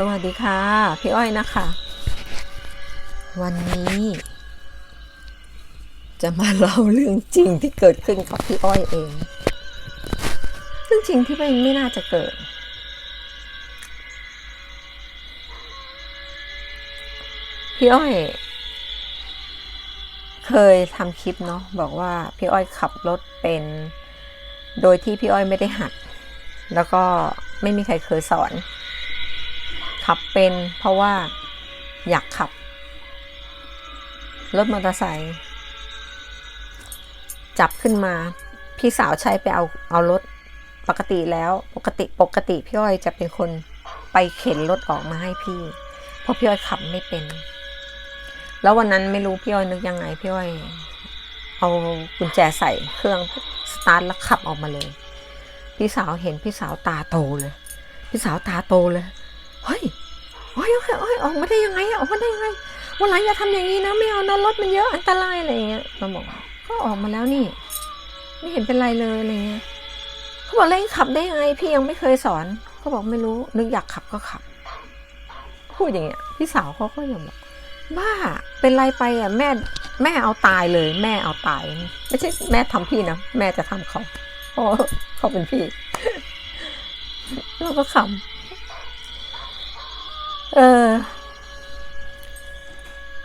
สวัสดีค่ะ พี่อ้อยนะคะ วันนี้ จะมาเล่าเรื่องจริงที่เกิดขึ้นกับพี่อ้อยเองเรื่องจริงที่ไม่ไม่น่าจะเกิด พี่อ้อย เคยทำคลิปเนาะบอกว่าพี่อ้อยขับรถเป็น โดยที่พี่อ้อยไม่ได้หัด แล้วก็ไม่มีใครเคยสอน ขับเป็นเพราะว่าอยากขับ รถมอเตอร์ไซค์จับขึ้นมา พี่สาวใช้ไปเอาเอารถปกติแล้วปกติปกติพี่อ้อยจะเป็นคนไปเข็นรถออกมาให้พี่ เพราะพี่อ้อยขับไม่เป็น แล้ววันนั้นไม่รู้พี่อ้อยนึกยังไงพี่อ้อยเอากุญแจใส่เครื่องสตาร์ทแล้วขับออกมาเลย พี่สาวเห็นพี่สาวตาโตเลย พี่สาวตาโตเลย เฮ้ยเฮ้ยเฮ้ยเฮ้ยออกมาได้ยังไงอะออกมาได้ยังไงวันหลังอย่าทำอย่างนี้นะไม่เอานะรถมันเยอะอันตรายอะไรเงี้ยเราบอกก็ออกมาแล้วนี่ ไม่เห็นเป็นไรเลยอะไรเงี้ยเขาบอกเล่นขับได้ยังไงพี่ยังไม่เคยสอนเขาบอกไม่รู้นึกอยากขับก็ขับ พูดอย่างเงี้ยพี่สาวเขาก็ยังบอกบ้าเป็นไรไปอะแม่แม่เอาตายเลย แม่เอาตาย ไม่ใช่แม่ทำพี่นะแม่จะทำเขาเพราะเขาเป็นพี่ เราก็ขำ เออ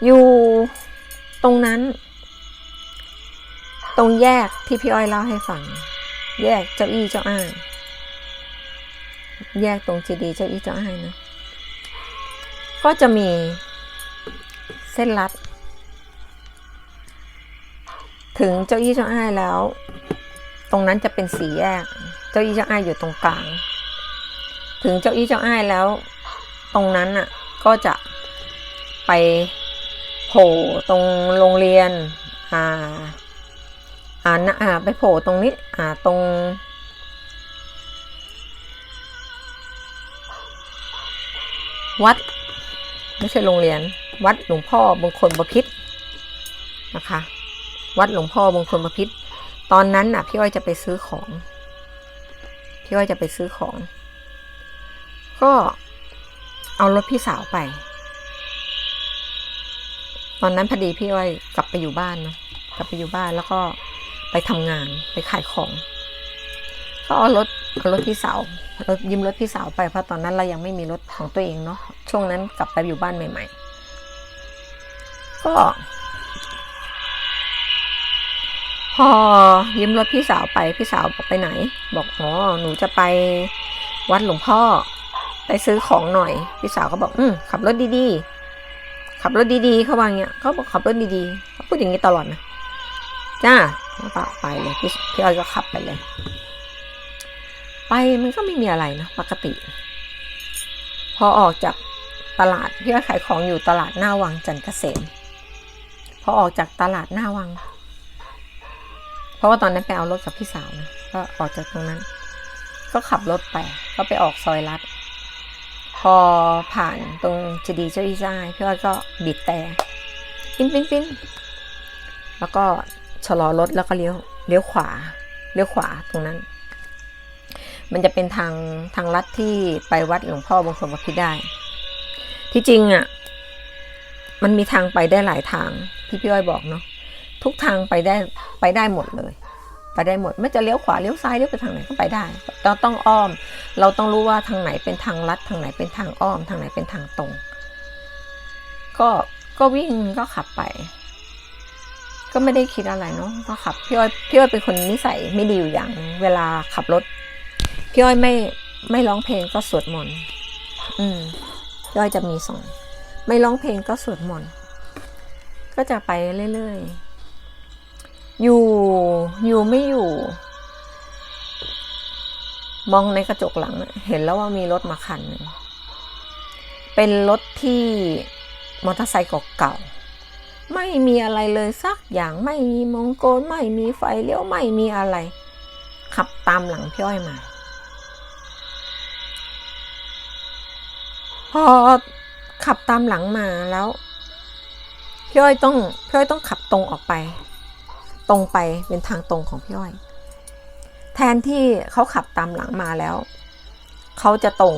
อยู่ตรงนั้น ตรงแยกที่พี่อ้อยเล่าให้ฟัง แยกเจ้าอี้เจ้าอ้ายแยกตรงจีดีเจ้าอี้เจ้าอ้ายนะ ก็จะมีเส้นลัด ถึงเจ้าอี้เจ้าอ้ายแล้ว ตรงนั้นจะเป็นสีแยก เจ้าอี้เจ้าอ้ายอยู่ตรงกลาง ถึงเจ้าอี้เจ้าอ้ายแล้ว ตรงนั้นน่ะก็จะไปโผล่ตรงโรงเรียน อ่า อ่านะอ่าไปโผล่ตรงนี้ อ่าตรง วัด ไม่ใช่โรงเรียน วัดหลวงพ่อบงคลบพิษนะคะ วัดหลวงพ่อบงคลบพิษตอนนั้นน่ะ พี่อ้อยจะไปซื้อของ พี่อ้อยจะไปซื้อของ ก็ เอารถพี่สาวไป ตอนนั้นพอดีพี่อ้อยกลับไปอยู่บ้านนะกลับไปอยู่บ้านแล้วก็ไปทำงานไปขายของ ก็เอารถเอารถพี่สาวรถยืมรถพี่สาวไปเพราะตอนนั้นเรายังไม่มีรถของตัวเองเนาะช่วงนั้นกลับไปอยู่บ้านใหม่ ๆ ก็พอยืมรถพี่สาวไปพี่สาวบอกไปไหน บอกอ๋อหนูจะไปวัดหลวงพ่อ ไปซื้อของหน่อย พี่สาวก็บอก อืมขับรถดีๆ ขับรถดีๆ เขาว่างเงี้ยเขาบอกขับรถดีๆเขาพูดอย่างนี้ตลอดนะจ้าแล้วก็ไปเลยพี่พี่อ้อยก็ขับไปเลย ไปมันก็ไม่มีอะไรนะปกติ พอออกจากตลาดพี่อ้อยขายของอยู่ตลาดหน้าวังจันทเกษมพอออกจากตลาดหน้าวัง เพราะว่าตอนนั้นไปเอารถกับพี่สาวนะก็ออกจากตรงนั้น ก็ขับรถไป ก็ไปออกซอยลัด พอผ่านตรงเจดีย์เจ้าอีจ้ายพี่อ้อยก็บีบแต่ปิ้นปิ้นปิ้นแล้วก็ชะลอรถแล้วก็เลี้ยวเลี้ยวขวาเลี้ยวขวาตรงนั้น มันจะเป็นทางทางลัดที่ไปวัดหลวงพ่อบางคนบพิตรได้ ที่จริงอะ มันมีทางไปได้หลายทางที่พี่อ้อยบอกเนาะทุกทางไปได้ไปได้หมดเลย ไปได้หมดไม่จะเลี้ยวขวาเลี้ยวซ้ายเลี้ยวไปทางไหนก็ไปได้เราต้องอ้อม เราต้องรู้ว่าทางไหนเป็นทางลัดทางไหนเป็นทางอ้อม ทางไหนเป็นทางตรง ก็ก็วิ่งก็ขับไป ก็ไม่ได้คิดอะไรเนาะก็ขับพี่อ้อยพี่อ้อยเป็นคนนิสัยไม่ดีอยู่อย่างหนึ่งเวลาขับรถพี่อ้อยไม่ไม่ร้องเพลงก็สวดมนต์อืมพี่อ้อยจะมีสองไม่ร้องเพลงก็สวดมนต์ก็จะไปเรื่อยๆ อยู่ อยู่ไม่อยู่ มองในกระจกหลัง เห็นแล้วว่ามีรถมาคัน เป็นรถที่มอเตอร์ไซค์เก่าๆไม่มีอะไรเลยสักอย่างไม่มีมงโกลไม่มีไฟเลี้ยวไม่มีอะไร ขับตามหลังพี่อ้อยมาพอขับตามหลังมาแล้วพี่อ้อยต้องพี่อ้อยต้องขับตรงออกไป ตรงไปเป็นทางตรงของพี่อ้อย แทนที่เขาขับตามหลังมาแล้ว เขาจะตรง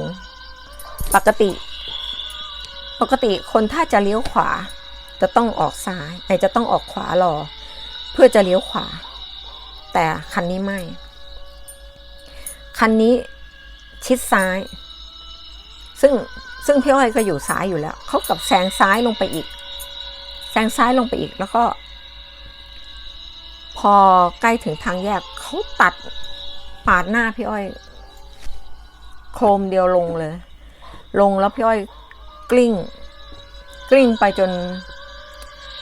ปกติ ปกติคนถ้าจะเลี้ยวขวา จะต้องออกซ้ายไอจะต้องออกขวารอ เพื่อจะเลี้ยวขวา แต่คันนี้ไม่ คันนี้ชิดซ้าย ซึ่งซึ่งพี่อ้อยก็อยู่ซ้ายอยู่แล้ว เขากับแซงซ้ายลงไปอีก แซงซ้ายลงไปอีกแล้วก็ อใกล้ถึงทางแยกเขาตัดปาดหน้าพี่อ้อย โครมเดียวลงเลย ลงแล้วพี่อ้อยกลิ้ง กลิ้งไปจน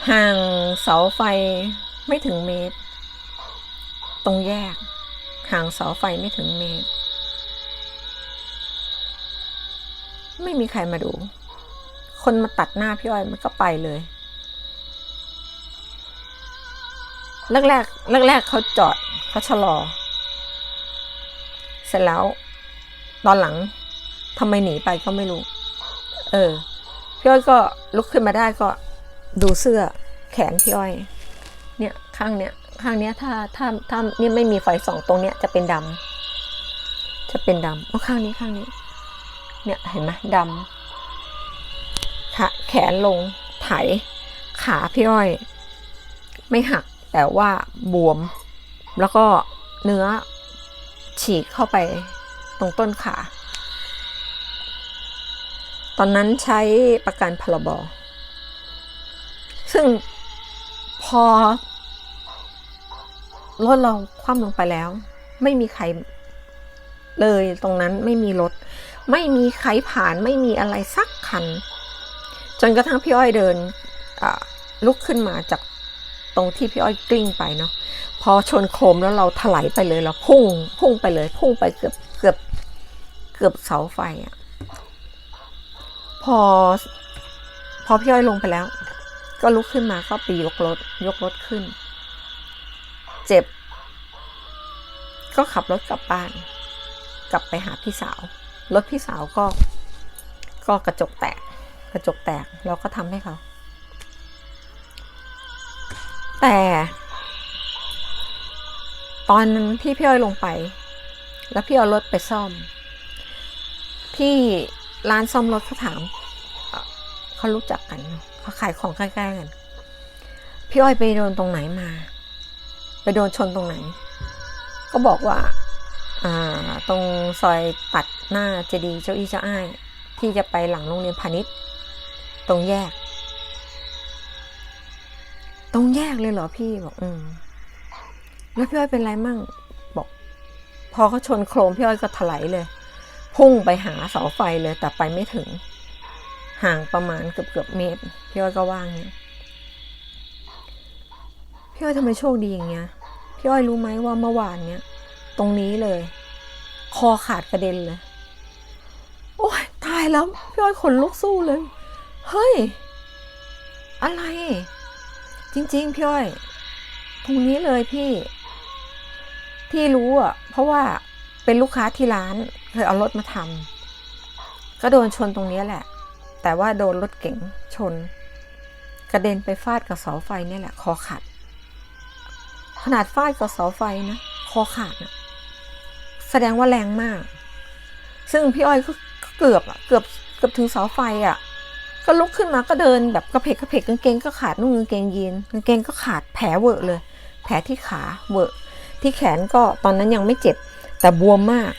ห่างเสาไฟไม่ถึงเมตร ตรงแยก ห่างเสาไฟไม่ถึงเมตร ไม่มีใครมาดู คนมาตัดหน้าพี่อ้อยมันก็ไปเลย แรกแรกแรกแรกเขาจอดเขาชะลอ เสร็จแล้ว ตอนหลังทำไมหนีไปก็ไม่รู้ เออ พี่อ้อยก็ลุกขึ้นมาได้ก็ดูเสื้อแขนพี่อ้อย เนี่ยข้างเนี้ยข้างเนี้ยถ้าถ้าถ้าเนี่ยไม่มีไฟสองตรงเนี้ยจะเป็นดำจะเป็นดำเอข้างนี้ข้างนี้ เนี่ยเห็นไหมดำขาแขนลงไถขาพี่อ้อย ไม่หัก แต่ว่าบวม แล้วก็เนื้อฉีกเข้าไปตรงต้นขา ตอนนั้นใช้ประกันพรบซึ่งพอรถเราคว่ำลงไปแล้ว ไม่มีใครเลยตรงนั้นไม่มีรถ ไม่มีใครผ่านไม่มีอะไรสักคัน จนกระทั่งพี่อ้อยเดินลุกขึ้นมาจาก ตรงที่พี่อ้อยกลิ้งไปเนาะพอชนโคมแล้วเราถลายไปเลยเราพุ่งพุ่งไปเลย พุ่งไปเกือบเกือบเกือบเสาไฟอะพอ พอพี่อ้อยลงไปแล้ว ก็ลุกขึ้นมาก็ไปยกรถ ยกรถขึ้น เจ็บ ก็ขับรถกลับบ้าน กลับไปหาพี่สาว รถพี่สาวก็ ก็กระจกแตก กระจกแตก เราก็ทำให้เขา แต่ ตอนที่พี่อ้อยลงไป แล้วพี่เอารถไปซ่อม ที่ร้านซ่อมรถเขาถามเขารู้จักกันเขาขายของใกล้ๆกันพี่อ้อยไปโดนตรงไหนมา ไปโดนชนตรงไหน ก็บอกว่าอ่าตรงซอยตัดหน้าเจดีย์เจ้าอี้เจ้าอ้าย ที่จะไปหลังโรงเรียนพาณิชย์ ตรงแยก ตรงแยกเลยเหรอพี่บอกอืมแล้วพี่อ้อยเป็นไรมั่งบอก พอเขาชนโครมพี่อ้อยก็ถลายเลย พุ่งไปหาเสาไฟเลยแต่ไปไม่ถึง ห่างประมาณเกือบเกือบเมตรพี่อ้อยก็ว่างเนี่ยพี่อ้อยทำไมโชคดีอย่างเงี้ยพี่อ้อยรู้ไหมว่าเมื่อวานเนี้ยตรงนี้เลย คอขาดกระเด็นเลย โอ้ยตายแล้ว พี่อ้อยขนลุกสู้เลย เฮ้ย อะไร จริง ๆ พี่อ้อยตรงนี้เลยพี่ ที่รู้อะ เพราะว่าเป็นลูกค้าที่ร้านเคยเอารถมาทำก็โดนชนตรงนี้แหละ แต่ว่าโดนรถเก๋งชน กระเด็นไปฟาดกับเสาไฟนี่แหละ คอขาดขนาดฟาดกับเสาไฟนะคอขาดนะแสดงว่าแรงมาก ซึ่งพี่อ้อยก็เกือบอะเกือบเกือบถึงเสาไฟอะ ก็ลุกขึ้นมาก็เดินแบบกระเพกกระเพกกางเกงก็ขาดนุ่งกางเกงยีนกางเกงก็ขาดแผลเวอะเลย แผลที่ขาเวอะ ที่แขนก็ตอนนั้นยังไม่เจ็บ แต่บวมมาก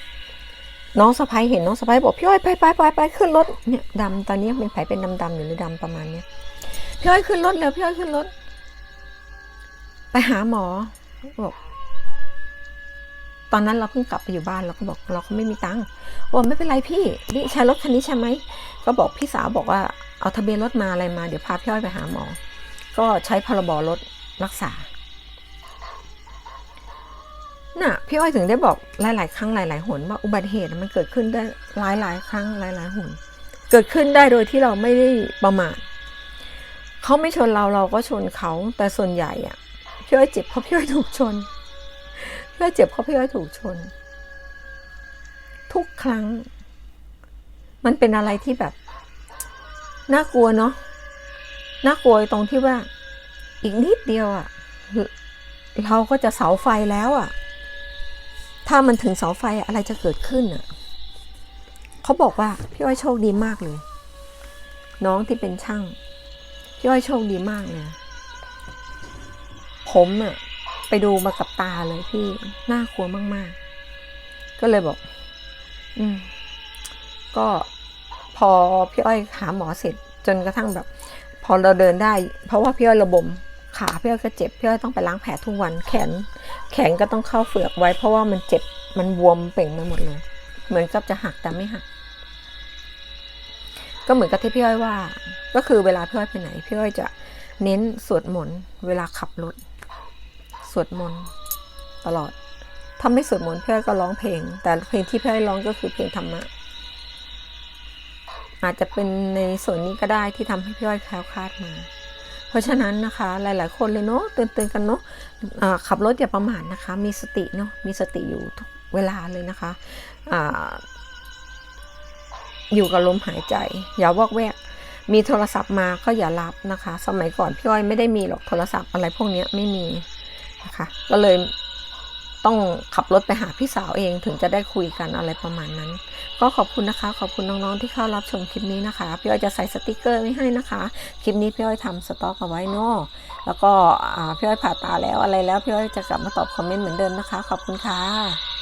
น้องสะพ้ยเห็นน้องสะพ้ยบอกพี่อ้อยไปไปไปไปขึ้นรถเนี่ยดำตอนนี้ยังเป็นแผลเป็นดำๆอยู่หรือดำประมาณเนี้ยพี่อ้อยขึ้นรถเร็วพี่อ้อยขึ้นรถไปหาหมอบอก ตอนนั้นเราเพิ่งกลับไปอยู่บ้านเราก็บอกเราก็ไม่มีตังค์บอกไม่เป็นไรพี่นี่ใช้รถคันนี้ใช่ไหมก็บอกพี่สาวบอกว่าเอาทะเบียนรถมาอะไรมาเดี๋ยวพาพี่อ้อยไปหาหมอ ก็ใช้พรบรถรักษาน่ะพี่อ้อยถึงได้บอกหลาย ๆ ครั้งหลาย ๆ หนว่าอุบัติเหตุมันเกิดขึ้นได้หลายๆครั้งหลายๆหน เกิดขึ้นได้โดยที่เราไม่ได้ประมาทเขาไม่ชนเราเราก็ชนเขาแต่ส่วนใหญ่อะพี่อ้อยเจ็บเพราะพี่อ้อยถูกชน อ้อยเจ็บเพราะพี่อ้อยถูกชน ทุกครั้ง มันเป็นอะไรที่แบบน่ากลัวเนาะน่ากลัวตรงที่ว่า อีกนิดเดียวอะเราก็จะเสาไฟแล้วอะถ้ามันถึงเสาไฟอะไรจะเกิดขึ้นอะเขาบอกว่าพี่อ้อยโชคดีมากเลย น้องที่เป็นช่างพี่อ้อยโชคดีมากเลยผมอะ ไปดูมากับตาเลยพี่น่ากลัวมาก ๆ ก็เลยบอก อืม ก็พอพี่อ้อยหาหมอเสร็จจนกระทั่งแบบ พอเราเดินได้ เพราะว่าพี่อ้อยระบมขาพี่อ้อยก็เจ็บพี่อ้อยต้องไปล้างแผลทุกวันแขน แขนก็ต้องเข้าเฟือกไว้ เพราะว่ามันเจ็บมันบวมเป่งไปหมดเลย เหมือนกับจะหักแต่ไม่หัก ก็เหมือนกับที่พี่อ้อยว่า ก็คือเวลาพี่อ้อยไปไหนพี่อ้อยจะเน้นสวดมนต์เวลาขับรถ สวดมนต์ตลอด ถ้าไม่สวดมนต์เพี่อก็ร้องเพลง แต่เพลงที่เพี่อร้องก็คือเพลงธรรมะ อาจจะเป็นในส่วนนี้ก็ได้ที่ทำให้พี่อ้อยแคล้วคลาดมา เพราะฉะนั้นนะคะ หลาย ๆ คนเลยเนาะเตือนๆกันเนาะอ่าขับรถอย่าประมาทนะคะ มีสติเนาะมีสติอยู่ทุกเวลาเลยนะคะอ่าอยู่กับลมหายใจ อย่าวอกแวกมีโทรศัพท์มาก็อย่ารับนะคะ สมัยก่อนพี่อ้อยไม่ได้มีหรอกโทรศัพท์อะไรพวกนี้ไม่มี นะคะ ก็เลยต้องขับรถไปหาพี่สาวเองถึงจะได้คุยกันอะไรประมาณนั้น ก็ขอบคุณนะคะ ขอบคุณน้องๆที่เข้ารับชมคลิปนี้นะคะ พี่อ้อยจะใส่สติกเกอร์ไว้ให้นะคะ คลิปนี้พี่อ้อยทำสต็อกเอาไว้เนาะแล้วก็พี่อ้อยผ่าตาแล้วอะไรแล้วพี่อ้อยจะกลับมาตอบคอมเมนต์เหมือนเดิมนะคะ ขอบคุณค่ะ